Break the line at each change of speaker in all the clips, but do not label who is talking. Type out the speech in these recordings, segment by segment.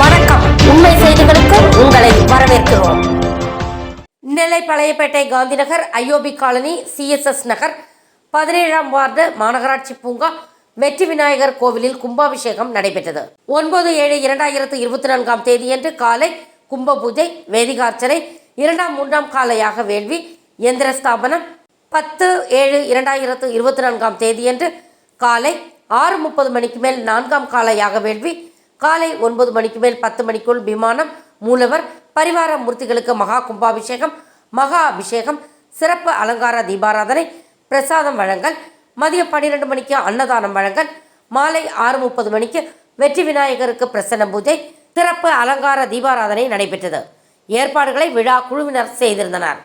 வணக்கம். உண்மை செய்திகளுக்கு உங்களை வரவேற்கிறோம். Nellai Palayapettai Gandhinagar IOB colony CSS Nagar பதினேழாம் வார்டு மாநகராட்சி பூங்கா வெற்றி விநாயகர் கோவிலில் கும்பாபிஷேகம் நடைபெற்றது. ஒன்பது ஏழு இரண்டாயிரத்து இருபத்தி நான்காம் தேதியன்று காலை கும்ப பூஜை வேதிகார்ச்சனை இரண்டாம் மூன்றாம் காலையாக வேள்வி எந்திர ஸ்தாபனம் பத்து ஏழு இரண்டாயிரத்து இருபத்தி நான்காம் தேதியன்று காலை ஆறு முப்பது மணிக்கு மேல் நான்காம் காலையாக வேள்வி காலை ஒன்பது மணிக்கு மேல் பத்து மணிக்குள் விமானம் மூலவர் பரிவார மூர்த்திகளுக்கு மகா கும்பாபிஷேகம் மகா அபிஷேகம் சிறப்பு அலங்கார தீபாராதனை பிரசாதம் வழங்கல் மதியம் பன்னிரெண்டு மணிக்கு அன்னதானம் வழங்கல் மாலை ஆறு முப்பது மணிக்கு வெற்றி விநாயகருக்கு பிரசன்ன பூஜை சிறப்பு அலங்கார தீபாராதனை நடைபெற்றது. ஏற்பாடுகளை விழா குழுவினர் செய்திருந்தனர்.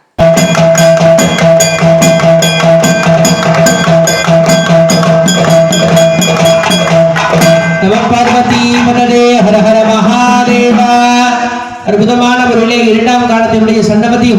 அற்புதமான ஒரு இரண்டாம் காலத்தினுடைய சண்டபதி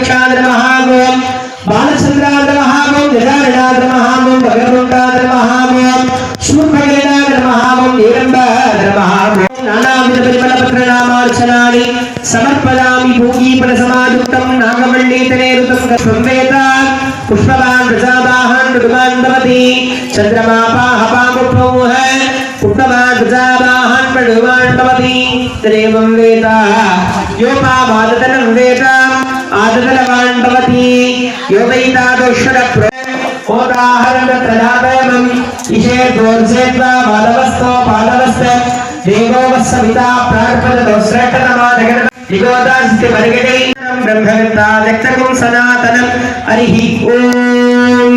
ಕ್ಷಾದ್ರ ಮಹಾಗೋಂ ಬಾಲಚಂದ್ರಾದ್ರ ಮಹಾಗೋಂ ನಿಧಾರಿಣಾದ್ರ ಮಹಾಗೋಂ ಭಗವಂತಾದ್ರ ಮಹಾಗೋಂ ಶೂರ್ಭಗಲಿನಾದ್ರ ಮಹಾಗೋಂ ನೀರಂಬಾದ್ರ ಮಹಾಗೋಂ ನಾನಾವಿಧ ಪರಿಮಳ ಪತ್ರನಾಮಾರ್ಚನಾನಿ ಸಮರ್ಪದಾಮಿ ಭೋಗಿ ಪರಸಮಾಯುಕ್ತಂ ನಾಗಮಂಡೇತನೇ ಋತಂ ಸಂವೇತ पुष्पवान प्रजावाहन ऋतुमान भवती चंद्रमापा हपामुखौः पुष्पवान प्रजावाहन ऋतुमान भवती देवं वेदा योपावादतनं वेदा ఆదరవాండవతి యోగైతాదోషుడ ప్రోదాహరణ ప్రదాదయమం ఇషే దోర్జేత్వా వదవస్తో పాదవస్త దేవోవ సవితా ప్రాణపద దోస్రేట నమా జగన్ దిగోదాస్తి పరిగణై బ్రహ్మవిత్తా జక్తకం సనాతనం.
హరి ఓం.